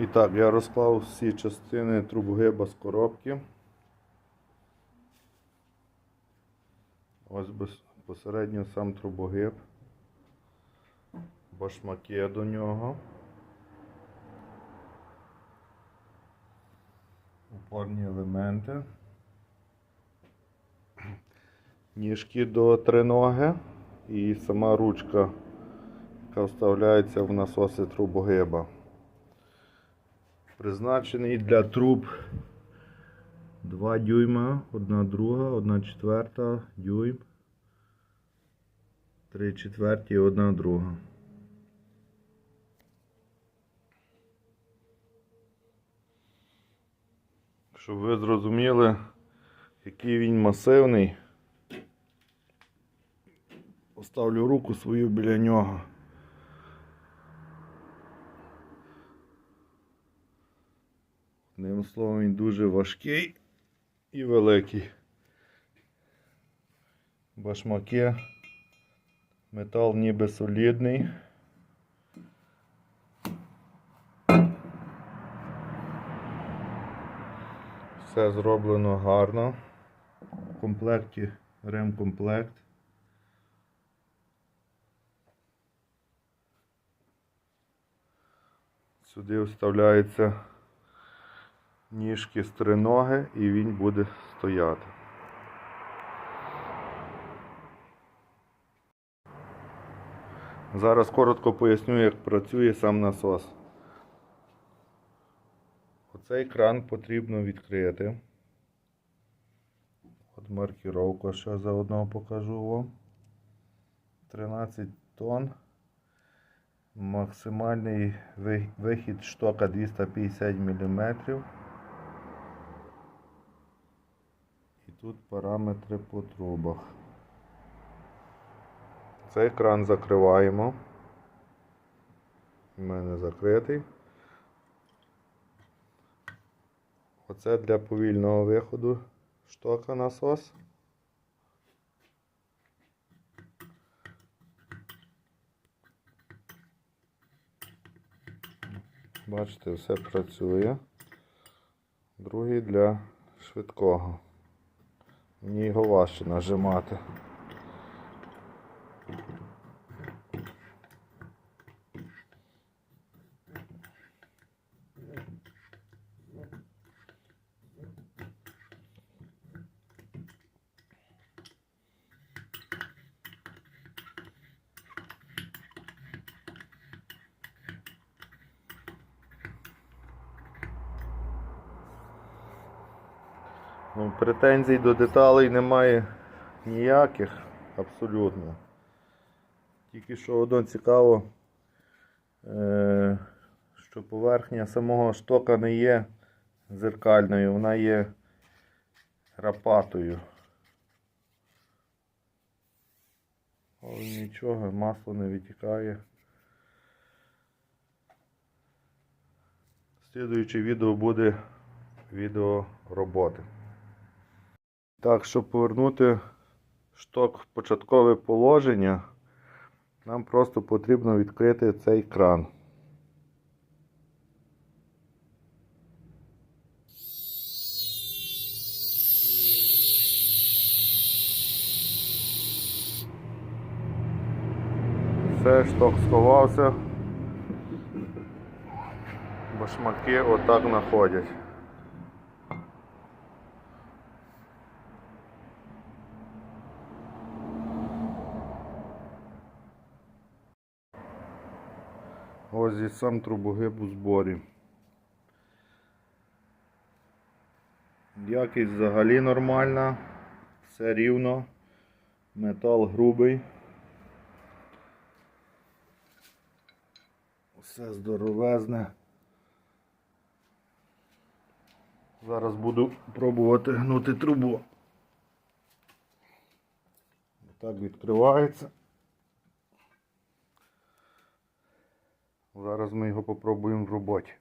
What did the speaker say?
І так, я розклав всі частини трубогиба з коробки. Ось безпосередньо сам трубогиб. Башмаки до нього. Опорні елементи. Ніжки до триноги і сама ручка, яка вставляється в насоси трубогиба. Призначений для труб 2 дюйма, 1 друга, 1 четверта дюйм, 3 четверті і 1 друга. Щоб ви зрозуміли, який він масивний, поставлю руку свою біля нього. Одним словом, він дуже важкий і великий. Башмаки. Метал ніби солідний. Все зроблено гарно. В комплекті ремкомплект. Сюди вставляється ніжки з триноги і він буде стояти. Зараз коротко поясню, як працює сам насос. Оцей кран потрібно відкрити. От маркіровку ще заодно покажу вам. 13 тонн. Максимальний вихід штока 250 мм. І тут параметри по трубах. Цей кран закриваємо. У мене закритий. Оце для повільного виходу штока насос. Бачите, все працює. Другий для швидкого. Мені його важче нажимати. Ну, претензій до деталей немає ніяких, абсолютно. Тільки що одно цікаво, е, що поверхня самого штока не є зеркальною, вона є рапатою. Але нічого, масло не витікає. Слідуюче відео буде відео роботи. Так, щоб повернути шток в початкове положення, нам просто потрібно відкрити цей кран. Все, шток сховався. Башмаки отак знаходять. Ось і сам трубогиб у зборі. Якість взагалі нормальна, все рівно, метал грубий. Все здоровезне. Зараз буду пробувати гнути трубу. Так відкривається. Зараз ми його попробуємо в роботі.